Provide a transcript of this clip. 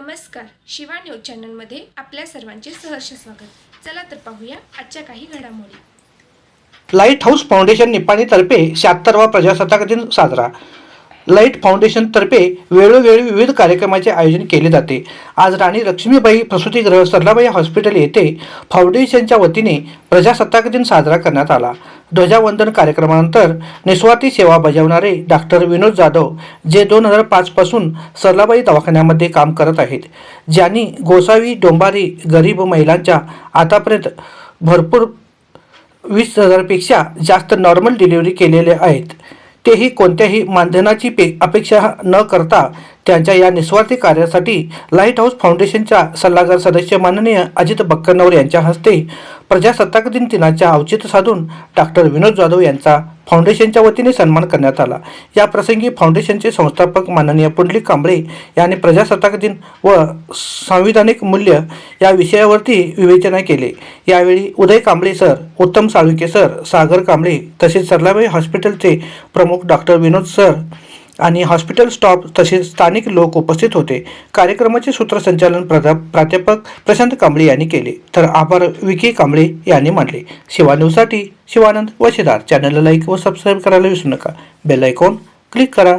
नमस्कार शिवा न्यूज चॅनलमध्ये आपल्या सर्वांचे सहर्ष स्वागत. चला तर पाहूया आजच्या काही घडामोडी. लाइट हाऊस फाउंडेशन निपाणीतर्फे शहात्तरवा प्रजासत्ताक दिन साजरा. लाइट फाउंडेशनतर्फे वेळोवेळी विविध कार्यक्रमाचे आयोजन केले जाते. आज राणी लक्ष्मीबाई प्रसूतीगृह सरलाबाई हॉस्पिटल येथे फाउंडेशनच्या वतीने प्रजासत्ताक दिन साजरा करण्यात आला. ध्वजावंदन कार्यक्रमानंतर निस्वार्थी सेवा बजावणारे डॉक्टर विनोद जाधव जे दोन हजार पाचपासून सरलाबाई दवाखान्यामध्ये काम करत आहेत ज्यांनी गोसावी डोंबारी गरीब महिलांच्या आतापर्यंत भरपूर वीस हजारपेक्षा जास्त नॉर्मल डिलिव्हरी केलेले आहेत. तेही कोणत्याही मानधनाची पे अपेक्षा न करता त्यांच्या या निस्वार्थी कार्यासाठी लाइट हाऊस फाउंडेशनच्या सल्लागार सदस्य माननीय अजित बक्कनवर यांच्या हस्ते प्रजासत्ताक दिन दिनाच्या औचित्य साधून डॉक्टर विनोद जाधव यांचा फाउंडेशनच्या वतीने सन्मान करण्यात आला. या प्रसंगी फाउंडेशनचे संस्थापक माननीय पुंडलिक कांबळे यांनी प्रजासत्ताक दिन व संविधानिक मूल्य या विषयावरती विवेचना केले. यावेळी उदय कांबळे सर उत्तम साळुंके सर सागर कांबळे तसेच सरलाबाई हॉस्पिटलचे प्रमुख डॉक्टर विनोद सर आणि हॉस्पिटल स्टॉप तसेच स्थानिक लोक उपस्थित होते. कार्यक्रमाचे सूत्रसंचालन प्रधा प्राध्यापक प्रशांत कांबळे यांनी केले. तर आभार विकी कांबळे यांनी मानले. शिवा शिवानंद वशेदार. चॅनलला लाईक व सबस्क्राईब करायला विसरू नका. बेल आयकॉन क्लिक करा.